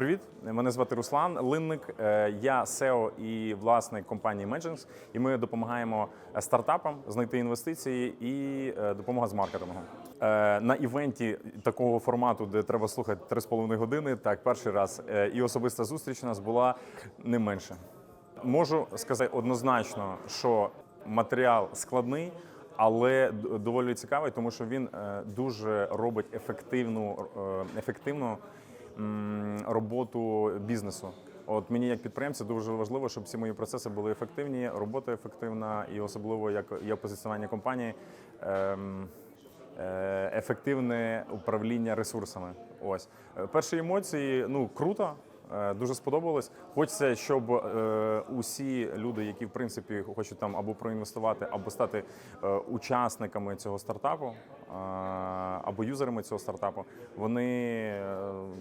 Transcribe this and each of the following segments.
Привіт, мене звати Руслан Линник. Е, Я SEO і власник компанії Magix, і ми допомагаємо стартапам знайти інвестиції і е, допомога з маркетингом. Е, На івенті такого формату, де треба слухати 3,5 години, так перший раз е, і особиста зустріч у нас була не менше. Можу сказати однозначно, що матеріал складний, але доволі цікавий, тому що він е, дуже робить ефективну, е, ефективну роботу бізнесу. От мені як підприємцю дуже важливо, щоб всі мої процеси були ефективні, робота ефективна, і особливо як є позиціонування компанії. ем, е, Ефективне управління ресурсами. Ось Е, перші емоції, ну круто, дуже сподобалось. Хочеться, щоб е, усі люди, які в принципі хочуть там або проінвестувати, або стати е, учасниками цього стартапу, е, або юзерами цього стартапу, вони е,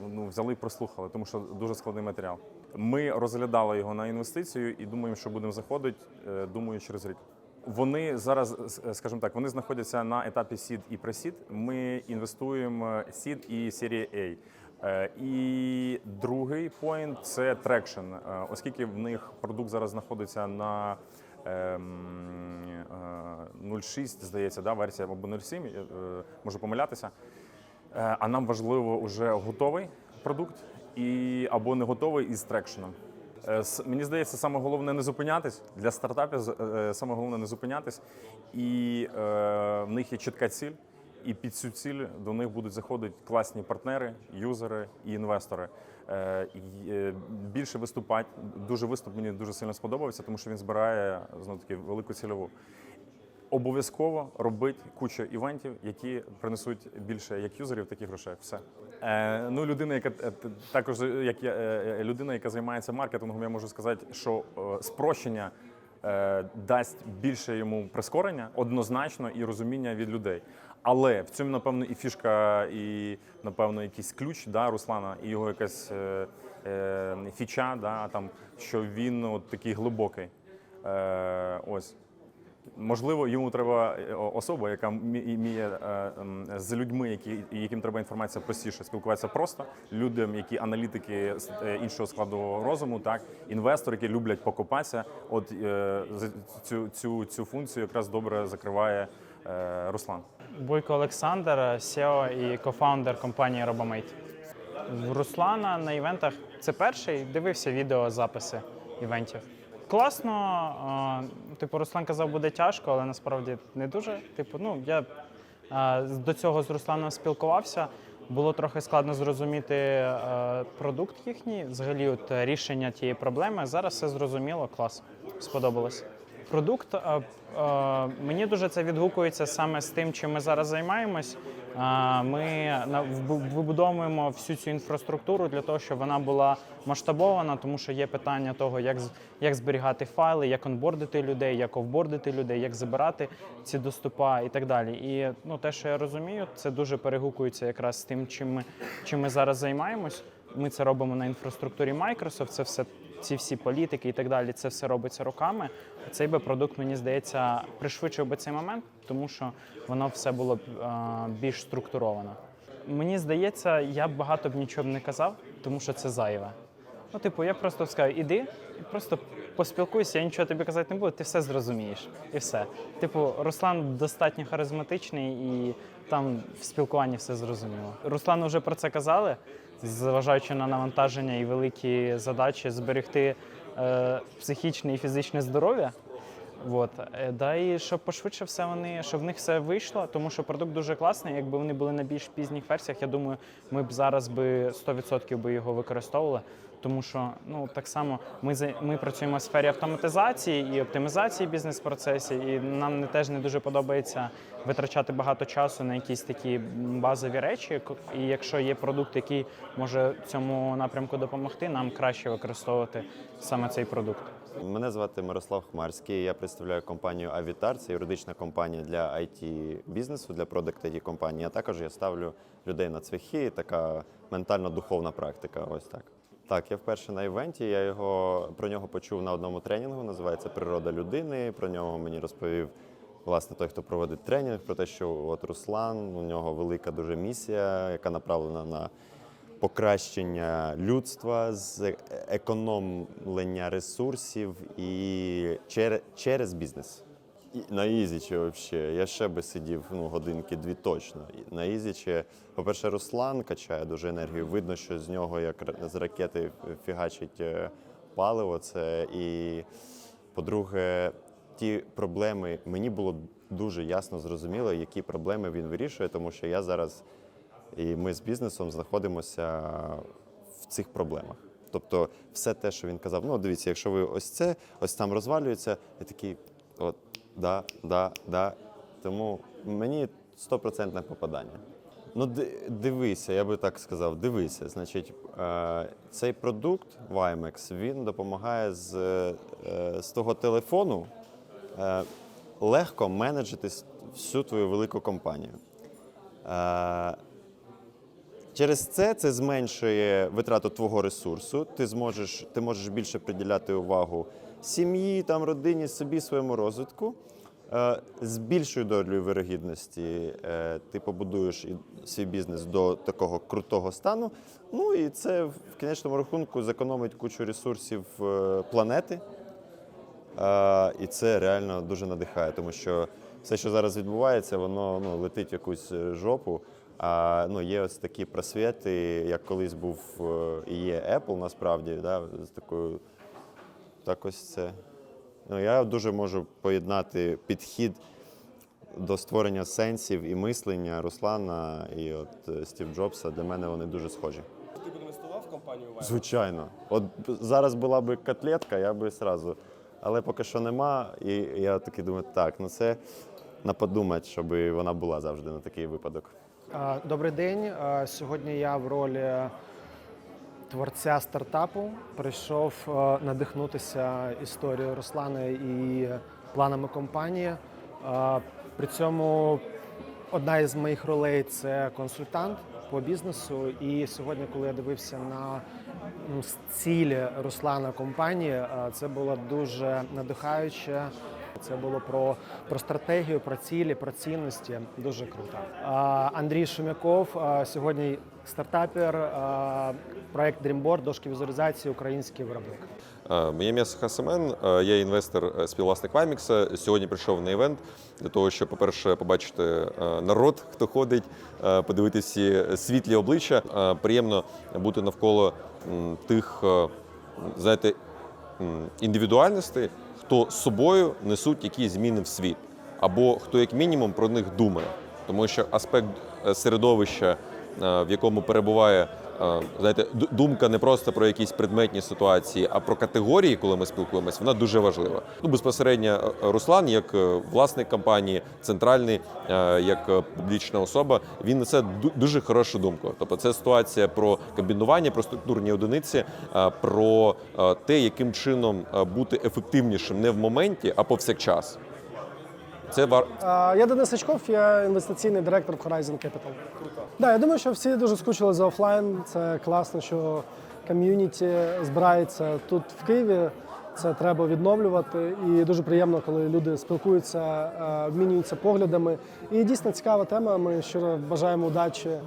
ну, взяли і прослухали, тому що дуже складний матеріал. Ми розглядали його на інвестицію і думаємо, що будемо заходити, е, думаю, через рік. Вони зараз, с- скажімо так, вони знаходяться на етапі Seed і Pre-Seed. Ми інвестуємо Seed і серія A. Е, І другий поінт це трекшн, Е, оскільки в них продукт зараз знаходиться на ем, е, 0.6, здається, да, версія або 0.7, е, можу помилятися. А нам важливо вже готовий продукт і або не готовий із трекшеном. Мені здається, саме головне не зупинятись для стартапів. Саме головне не зупинятись, і в них є чітка ціль. І під цю ціль до них будуть заходити класні партнери, юзери і інвестори. Е, е, Більше виступати. Дуже виступ мені дуже сильно сподобався, тому що він збирає знову таки велику цільову. Обов'язково робити кучу івентів, які принесуть більше як юзерів, так і грошей. Все. Е, ну, людина, яка е, також як я, людина, яка займається маркетингом, я можу сказати, що спрощення дасть більше йому прискорення однозначно і розуміння від людей. Але в цьому, напевно, і фішка, і напевно, якийсь ключ да, Руслана, і його якась е, е, фіча, да, там, що він от такий глибокий. Е, ось. Можливо, йому треба е, особа, яка вмі- вміє е, з людьми, які, яким треба інформація простіше, спілкуватися просто, людям, які аналітики з е, іншого складу розуму, так, інвестори, які люблять покопатися. От цю, цю, цю функцію якраз добре закриває Руслан. Бойко Олександр, SEO і кофаундер компанії Robomate. Руслана на івентах це перший, дивився відеозаписи івентів. Класно, А, типу, Руслан казав, буде тяжко, але насправді не дуже. Типу, ну я а, до цього з Русланом спілкувався. Було трохи складно зрозуміти е, продукт їхній, взагалі, от рішення тієї проблеми. Зараз все зрозуміло, клас, сподобалось. Продукт мені дуже це відгукується саме з тим, чим ми зараз займаємось. Ми вибудовуємо всю цю інфраструктуру для того, щоб вона була масштабована, тому що є питання того, як як зберігати файли, як онбордити людей, як офбордити людей, як забирати ці доступа і так далі. І ну, те, що я розумію, це дуже перегукується якраз з тим, чим ми, чим ми зараз займаємось. Ми це робимо на інфраструктурі Microsoft, це все ці всі політики і так далі, це все робиться руками. Цей би продукт, мені здається, пришвидшив би цей момент, тому що воно все було б е, більш структуровано. Мені здається, я б багато б нічого б не казав, тому що це зайве. Ну, типу, я просто скажу, іди і просто поспілкуйся, я нічого тобі казати не буду, ти все зрозумієш. І все. Типу, Руслан достатньо харизматичний і там в спілкуванні все зрозуміло. Руслану вже про це казали, зважаючи на навантаження і великі задачі зберегти е, психічне і фізичне здоров'я. От. Е, Да, і щоб пошвидше все вони, щоб в них все вийшло, тому що продукт дуже класний. Якби вони були на більш пізніх версіях, я думаю, ми б зараз би 100% би його використовували. Тому що ну так само ми ми працюємо в сфері автоматизації і оптимізації бізнес-процесів, і нам не теж не дуже подобається витрачати багато часу на якісь такі базові речі. І якщо є продукт, який може цьому напрямку допомогти, нам краще використовувати саме цей продукт. Мене звати Мирослав Хмарський. Я представляю компанію Avitar. Це юридична компанія для it бізнесу, для продакт it компанії. А також я ставлю людей на цвяхи. Така ментально-духовна практика. Ось так. Так, я вперше на івенті. Я його про нього почув на одному тренінгу. Називається Природа людини. Про нього мені розповів власне той, хто проводить тренінг, про те, що от Руслан у нього велика дуже місія, яка направлена на покращення людства, з економлення ресурсів і через, через бізнес. На Ізічі взагалі, я ще би сидів ну, годинки дві точно. На Ізічі, по-перше, Руслан качає дуже енергію. Видно, що з нього як з ракети фігачить е, паливо. Це і по-друге, ті проблеми мені було дуже ясно зрозуміло, які проблеми він вирішує, тому що я зараз і ми з бізнесом знаходимося в цих проблемах. Тобто, все те, що він казав, ну дивіться, якщо ви ось це, ось там розвалюється, я такий, от, да, да, да. Тому мені стопроцентне попадання. Ну, дивися, я би так сказав, дивися. Значить, е, цей продукт Vimex, він допомагає з, е, з того телефону е, легко менеджити всю твою велику компанію. Через це це зменшує витрату твого ресурсу. Ти зможеш, ти можеш більше приділяти увагу сім'ї, там, родині, собі, своєму розвитку. Е, З більшою долею вирогідності е, ти побудуєш свій бізнес до такого крутого стану. Ну і це в кінечному рахунку зекономить кучу ресурсів е, планети. І це реально дуже надихає, тому що все, що зараз відбувається, воно ну, летить в якусь жопу. А ну, є ось такі просвіти, як колись був е, і є Apple насправді, да, з такою. Так ось це. Ну, я дуже можу поєднати підхід до створення сенсів і мислення Руслана і от е, Стів Джобса. Для мене вони дуже схожі. Ти б інвестував в компанію Vibe? Звичайно. От зараз була б котлетка, я би сразу. Але поки що нема, і я такий думаю, так, ну це на подумати, щоб вона була завжди на такий випадок. Добрий день. Сьогодні я в ролі творця стартапу прийшов надихнутися історією Руслана і планами компанії. При цьому одна із моїх ролей це консультант по бізнесу. І сьогодні, коли я дивився на цілі Руслана компанії, це було дуже надихаюче. Це було про, про стратегію, про цілі, про цінності. Дуже круто. Андрій Шумяков сьогодні стартапер, проект Dreamboard, дошки візуалізації, український виробник. Моє ім'я Саха Семен, е, я інвестор, е, співвласник Ваймікса. Сьогодні прийшов на івент для того, щоб, по-перше, побачити е, народ, хто ходить, е, подивитися світлі обличчя. Приємно бути навколо тих, знаєте, індивідуальностей, хто з собою несуть якісь зміни в світ, або хто як мінімум про них думає. Тому що аспект е, середовища, е, в якому перебуває знаєте, думка не просто про якісь предметні ситуації, а про категорії, коли ми спілкуємось, вона дуже важлива. Ну безпосередньо е, Руслан, як е, власник компанії, центральний, е, як е, публічна особа, він несе дуже хорошу думку. Тобто, це ситуація про комбінування, про структурні одиниці, е, про е, те, яким чином е, бути ефективнішим не в моменті, а повсякчас. Це бар. Я Денис Сачков, я інвестиційний директор в Horizon Capital. Круто. Да, я думаю, що всі дуже скучили за офлайн. Це класно, що ком'юніті збирається тут в Києві. Це треба відновлювати. І дуже приємно, коли люди спілкуються, е, обмінюються поглядами. І дійсно цікава тема. Ми щиро бажаємо удачі е,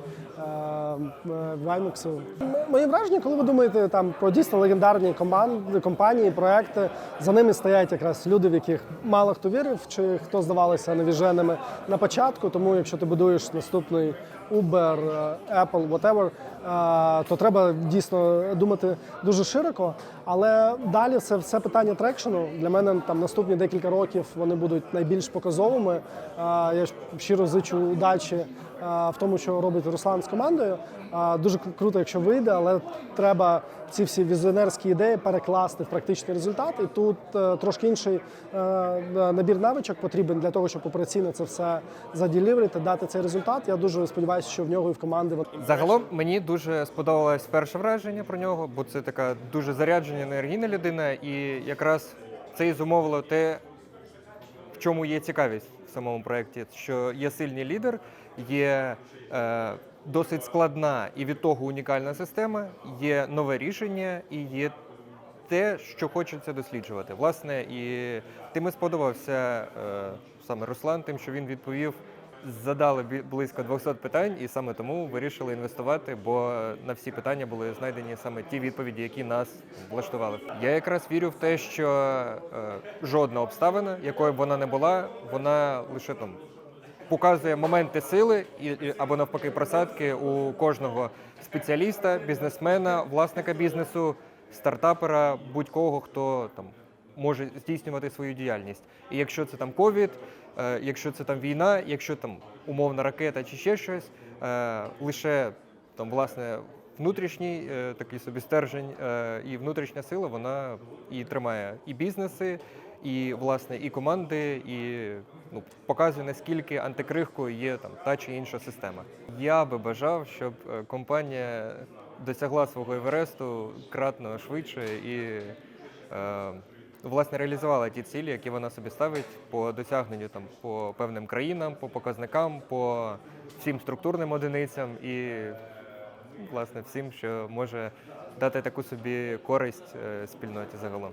Ваймексу. Мої враження, коли ви думаєте там про дійсно легендарні команди, компанії, проекти, за ними стоять якраз люди, в яких мало хто вірив, чи хто здавалися невіженими на початку. Тому якщо ти будуєш наступний Uber, е, Apple, whatever, е, то треба дійсно думати дуже широко. Але далі це все питання трекшену. Для мене там наступні декілька років вони будуть найбільш показовими. Е, Я щиро зичу удачі в тому, що робить Руслан з командою. Е, Дуже круто, якщо вийде, але треба ці всі візіонерські ідеї перекласти в практичний результат. І тут е, трошки інший е, набір навичок потрібен для того, щоб операційно це все заділіверити, дати цей результат. Я дуже сподіваюся, що в нього і в команди Загалом мені дуже сподобалось перше враження про нього, бо це така дуже заряджена, енергійна людина, і якраз це і зумовило те, в чому є цікавість в самому проєкті, що є сильний лідер, є е, досить складна і від того унікальна система, є нове рішення і є те, що хочеться досліджувати. Власне, і тим і сподобався е, саме Руслан, тим, що він відповів задали близько 200 питань, і саме тому вирішили інвестувати, бо на всі питання були знайдені саме ті відповіді, які нас влаштували. Я якраз вірю в те, що е, жодна обставина, якою б вона не була, вона лише там показує моменти сили і, або навпаки просадки у кожного спеціаліста, бізнесмена, власника бізнесу, стартапера, будь-кого, хто там може здійснювати свою діяльність. І якщо це там ковід, е, якщо це там війна, якщо там умовна ракета чи ще щось, е, лише там власне. Внутрішній е, такий собі стержень і внутрішня сила вона і тримає і бізнеси, і власне і команди, і ну показує наскільки антикрихкою є там та чи інша система. Я би бажав, щоб е, компанія досягла свого Евересту кратно швидше і е, власне реалізувала ті цілі, які вона собі ставить по досягненню там по певним країнам, по показникам, по всім структурним одиницям і власне всім, що може дати таку собі користь е, спільноті загалом.